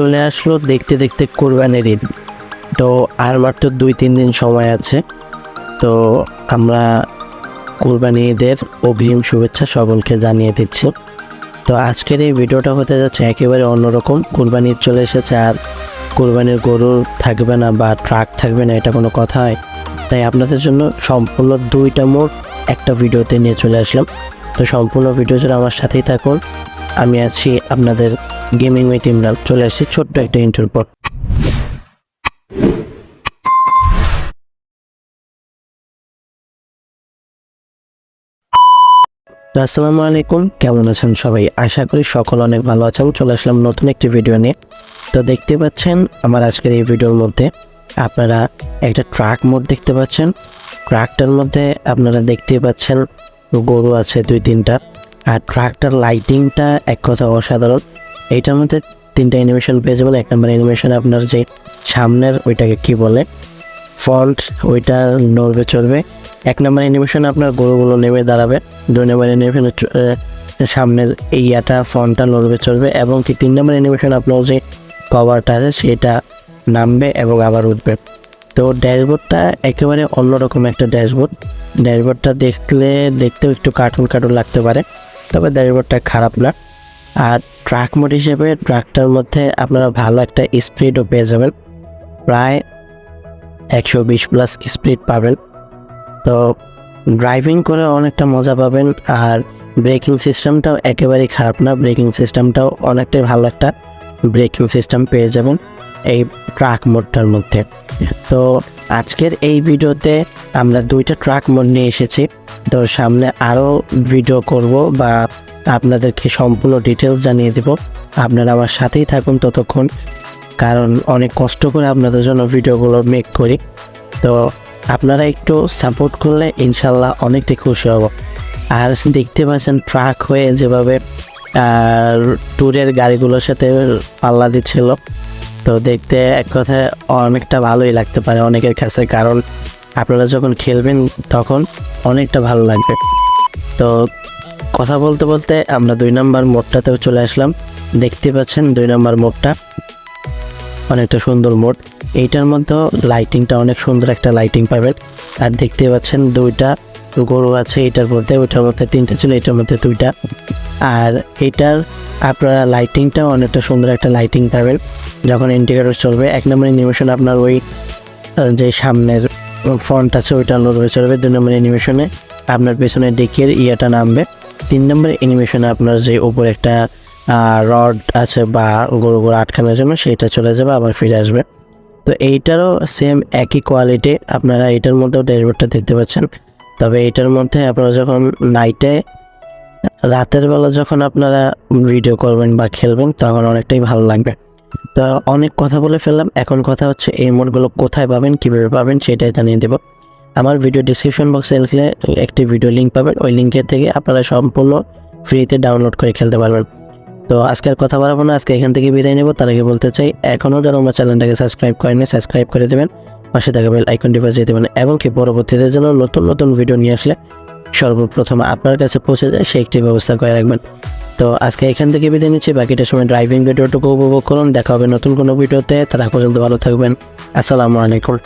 চলে আসলো দেখতে দেখতে কোরবানির ঈদ। তো আর মাত্র দুই, তিন দিন সময় আছে। তো আমরা কোরবানি ঈদের অগ্রিম শুভেচ্ছা সকলকে জানিয়ে দিচ্ছি। তো আজকের এই ভিডিওটা হতে যাচ্ছে একেবারে অন্যরকম। কোরবানি চলে এসেছে আর কোরবানির গরু থাকবে না বা ট্রাক থাকবে না, এটা কোনো কথা হয়। তাই আপনাদের জন্য সম্পূর্ণ দুইটা মোট একটা ভিডিওতে নিয়ে চলে আসলাম। তো সম্পূর্ণ ভিডিও জুড়ে আমার সাথেই থাকুন। আমি আছি আপনাদের গেমিং উইথ ইমরান চলে আসছি ছোট্ট একটা ইন্টার পর। আসসালামু আলাইকুম, কেমন আছেন সবাই? আশা করি সকল অনেক ভালো আছেন। চলে আসলাম নতুন একটি ভিডিও নিয়ে। তো দেখতে পাচ্ছেন আমার আজকের এই ভিডিওর মধ্যে আপনারা একটা ট্রাক মোড দেখতে পাচ্ছেন। ট্রাকটার মধ্যে আপনারা দেখতে পাচ্ছেন গরু আছে দুই তিনটা। আর ট্রাকটার লাইটিংটা এক কথা অসাধারণ। এইটার মধ্যে তিনটা অ্যানিমেশন পেয়ে যাবেন এক নম্বর অ্যানিমেশন আপনার যে সামনের ওইটাকে কি বলে? ফল্ট ওইটা নড়বে, চড়বে। এক নম্বর অ্যানিমেশন আপনার গরুগুলো নেমে দাঁড়াবে। দুই নম্বর অ্যানিমেশন সামনের এই ইয়াটা ফন্টটা নড়বে, চড়বে এবং কি তিন নম্বর অ্যানিমেশন আপনার যে কভারটা আছে, সেটা নামবে এবং আবার উঠবে। তো ড্যাশবোর্ডটা একেবারে অন্যরকম একটা ড্যাশবোর্ড। ড্যাশবোর্ডটা দেখলে, দেখতেও একটু কার্টুন কার্টুন লাগতে পারে। তবে ড্যাশবোর্ডটা খারাপ না। আর ট্রাক মোড হিসেবে ট্রাকটার মধ্যে আপনারা ভালো একটা স্পিডও পেয়ে যাবেন। প্রায় একশো বিশ প্লাস স্পিড পাবেন। তো ড্রাইভিং করে অনেকটা মজা পাবেন। আর ব্রেকিং সিস্টেমটাও একেবারেই খারাপ না। ব্রেকিং সিস্টেমটাও অনেকটাই ভালো একটা ব্রেকিং সিস্টেম পেয়ে যাবেন। এই ট্রাক মোডটার মধ্যে। তো আজকের এই ভিডিওতে আমরা দুইটা ট্রাক মোড নিয়ে এসেছি। তো সামনে আরও ভিডিও করব বা আপনাদেরকে সম্পূর্ণ ডিটেলস জানিয়ে দেব। আপনারা আমার সাথেই থাকুন ততক্ষণ, কারণ অনেক কষ্ট করে আপনাদের জন্য ভিডিওগুলো মেক করি। তো আপনারা একটু সাপোর্ট করলে ইনশাল্লাহ অনেকটাই খুশি হব। আর দেখতে পাচ্ছেন ট্রাক হয়ে যেভাবে ট্যুরের গাড়িগুলোর সাথে পাল্লা দিচ্ছিল। তো দেখতে এক কথায় অনেকটা ভালোই লাগতে পারে অনেকের কাছে, কারণ আপনারা যখন খেলবেন তখন অনেকটা ভালো লাগবে। তো কথা বলতে বলতে আমরা দুই নম্বর মোড়টাতেও চলে আসলাম। দেখতে পাচ্ছেন দুই নম্বর মোড়টা। অনেকটা সুন্দর মোড। এইটার মধ্যেও লাইটিংটা অনেক সুন্দর একটা লাইটিং পাবেন। আর দেখতে পাচ্ছেন দুইটা গরু আছে, এটার মধ্যে, ওইটার মধ্যে তিনটা ছিল, এটার মধ্যে দুইটা। আর এটার আপনারা লাইটিংটাও অনেকটা সুন্দর একটা লাইটিং পাবেন। যখন ইন্ডিকেটর চলবে, এক নম্বর অ্যানিমেশন আপনার ওই যে সামনের ফ্রন্ট আছে, ওইটা নড়বে চলবে। দুই নম্বর অ্যানিমেশনে আপনার পেছনে ডেকের ইয়েটা নামবে। তিন নম্বর অ্যানিমেশনে আপনার যে উপরে একটা রড আছে বা গরু গরু আটকানোর জন্য, সেটা চলে যাবে, আবার ফিরে আসবে। তো এইটারও সেম একই কোয়ালিটি আপনারা এটার মধ্যেও ড্যাশবোর্ডটা দেখতে পাচ্ছেন। তবে এটার মধ্যে আপনারা যখন নাইটে রাতের বেলা যখন আপনারা ভিডিও করবেন বা খেলবেন, তখন অনেকটাই ভালো লাগবে। তো অনেক কথা বলে ফেললাম, এখন কথা হচ্ছে এই মোডগুলো কোথায় পাবেন, কীভাবে পাবেন সেটাই জানিয়ে দেবো। আমার ভিডিও ডিসক্রিপশন বক্সে লিখলে একটি ভিডিও লিঙ্ক পাবেন, ওই লিঙ্কের থেকে আপনারা সম্পূর্ণ ফ্রিতে ডাউনলোড করে খেলতে পারবেন। তো আজকের কথা বাড়াবো না, আজকে এখান থেকে বিদায় নেব। তার আগে বলতে চাই, এখনও যারা আমার চ্যানেলটাকে সাবস্ক্রাইব করেনি সাবস্ক্রাইব করে দেবেন। পাশে থাকা বেল আইকনটি বাজিয়ে দেবেন, এবং কি পরবর্তীতে যেন নতুন নতুন ভিডিও নিয়ে আসলে সর্বপ্রথম আপনার কাছে পৌঁছে যায়, সে একটি ব্যবস্থা করে রাখবেন। তো আজকে এখান থেকে বিদায় নিচ্ছি, বাকিটা সময় ড্রাইভিং ভিডিওটুকু উপভোগ করুন, দেখা হবে নতুন কোনো ভিডিওতে তারা পর্যন্ত ভালো থাকবেন, আসসালামু আলাইকুম।